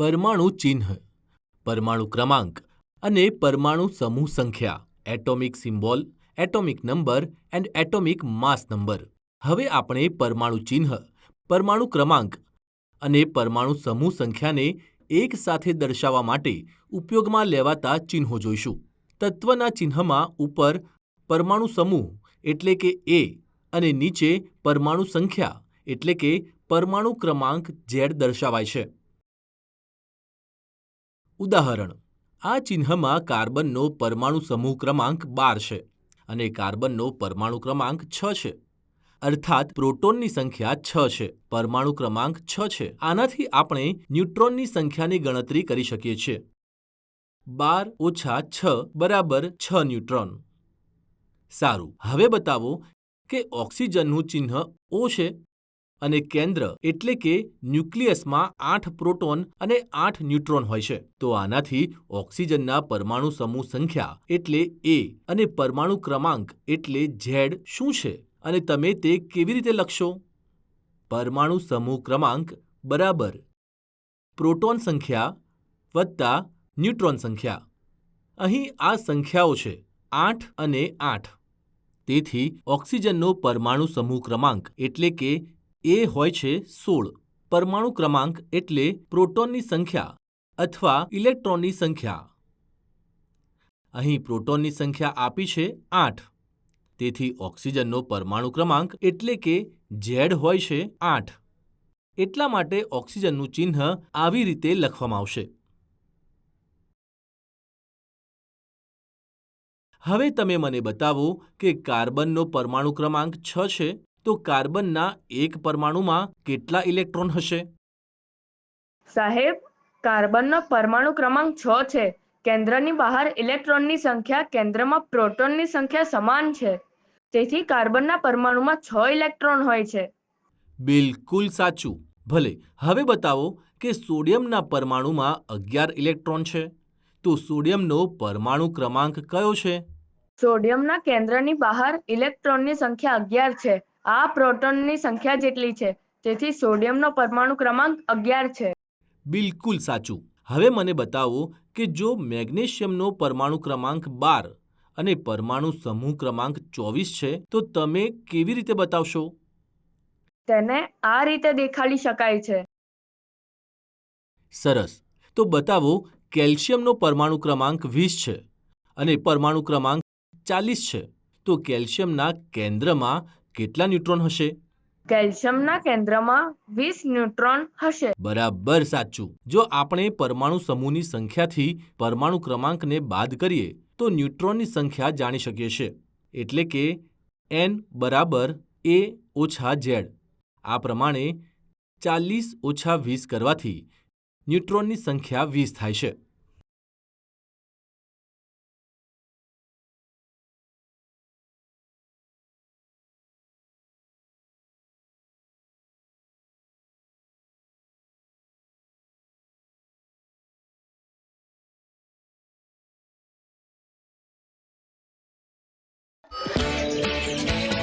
પરમાણુ ચિહ્ન, પરમાણુ ક્રમાંક અને પરમાણુ સમૂહ સંખ્યા, atomic symbol, atomic number and atomic mass number. હવે આપણે પરમાણુ ચિહ્ન, પરમાણુ ક્રમાંક અને પરમાણુ સમૂહ સંખ્યાને એક સાથે દર્શાવવા માટે ઉપયોગમાં લેવાતા ચિહ્નો જોઈશું. તત્વના ચિહ્નમાં ઉપર પરમાણુ સમૂહ એટલે કે એ અને નીચે પરમાણુ સંખ્યા એટલે કે પરમાણુ ક્રમાંક ઝેડ દર્શાવાય છે. ઉદાહરણ, આ ચિહ્નમાં કાર્બનનો પરમાણુ સમૂહ ક્રમાંક બાર છે અને કાર્બનનો પરમાણુ ક્રમાંક છ છે. અર્થાત પ્રોટોનની સંખ્યા છ છે, પરમાણુ ક્રમાંક છ છે. આનાથી આપણે ન્યુટ્રોનની સંખ્યાની ગણતરી કરી શકીએ છીએ. બાર ઓછા છ બરાબર છ ન્યુટ્રોન. સારું, હવે બતાવો કે ઓક્સિજનનું ચિહ્ન ઓ છે. અને કેન્દ્ર એટલે કે ન્યુક્લિયસમાં આઠ પ્રોટોન અને આઠ ન્યુટ્રોન હોય છે. તો આનાથી ઓક્સિજનના પરમાણુ સમૂહ સંખ્યા એટલે એ અને પરમાણુ ક્રમાંક એટલે ઝેડ શું છે? અને તમે તે કેવી રીતે લખશો? પરમાણુ સમૂહ ક્રમાંક બરાબર પ્રોટોન સંખ્યા વત્તા ન્યુટ્રોન સંખ્યા. અહીં આ સંખ્યાઓ છે, આઠ અને આઠ. તેથી ઓક્સિજનનો પરમાણુ સમૂહ ક્રમાંક એટલે કે એ હોય છે સોળ. પરમાણુ ક્રમાંક એટલે પ્રોટોનની સંખ્યા અથવા ઇલેક્ટ્રોનની સંખ્યા. અહીં પ્રોટોનની સંખ્યા આપી છે આઠ. તેથી ઓક્સિજનનો પરમાણુ ક્રમાંક એટલે કે ઝેડ હોય છે આઠ. એટલા માટે ઓક્સિજનનું ચિહ્ન આવી રીતે લખવામાં આવશે. હવે તમે મને બતાવો કે કાર્બનનો પરમાણુ ક્રમાંક છ છે. તો કાર્બનના એક પરમાણુમાં કેટલા ઇલેક્ટ્રોન હશે? સાહેબ કાર્બનનો પરમાણુ ક્રમાંક છ છે. કેન્દ્રની બહાર ઇલેક્ટ્રોનની સંખ્યા કેન્દ્રમાં પ્રોટોનની સંખ્યા સમાન છે. તેથી કાર્બનના પરમાણુમાં છ ઇલેક્ટ્રોન હોય છે. બિલકુલ સાચું. ભલે હવે બતાવો કે સોડિયમના પરમાણુમાં અગિયાર ઇલેક્ટ્રોન છે. તો સોડિયમનો પરમાણુ ક્રમાંક કયો છે? સોડિયમના કેન્દ્રની બહાર ઇલેક્ટ્રોનની સંખ્યા અગિયાર છે. આ પ્રોટોનની સંખ્યા જેટલી છે તેથી સોડિયમનો પરમાણુ ક્રમાંક અગિયાર છે. બિલકુલ સાચું. હવે મને બતાવો કે જો મેગ્નેશિયમનો પરમાણુ ક્રમાંક બાર અને પરમાણુ સમૂહ ક્રમાંક ચોવીસ છે તો તમે કેવી રીતે બતાવશો? તેને આ રીતે દેખાડી શકાય છે. સરસ. તો બતાવો કેલ્શિયમનો પરમાણુ ક્રમાંક વીસ છે અને પરમાણુ ક્રમાંક ચાલીસ છે. તો કેલ્શિયમના કેન્દ્રમાં કેટલા ન્યુટ્રોન હશે? કેલ્શિયમના કેન્દ્રમાં વીસ ન્યુટ્રોન હશે. બરાબર સાચું. જો આપણે પરમાણુ સમૂહની સંખ્યાથી પરમાણુ ક્રમાંકને બાદ કરીએ તો ન્યુટ્રોનની સંખ્યા જાણી શકીએ છીએ એટલે કે એન બરાબર એ ઓછા ઝેડ આ પ્રમાણે ચાલીસ ઓછા વીસ કરવાથી ન્યુટ્રોનની સંખ્યા વીસ થાય છે. Bye.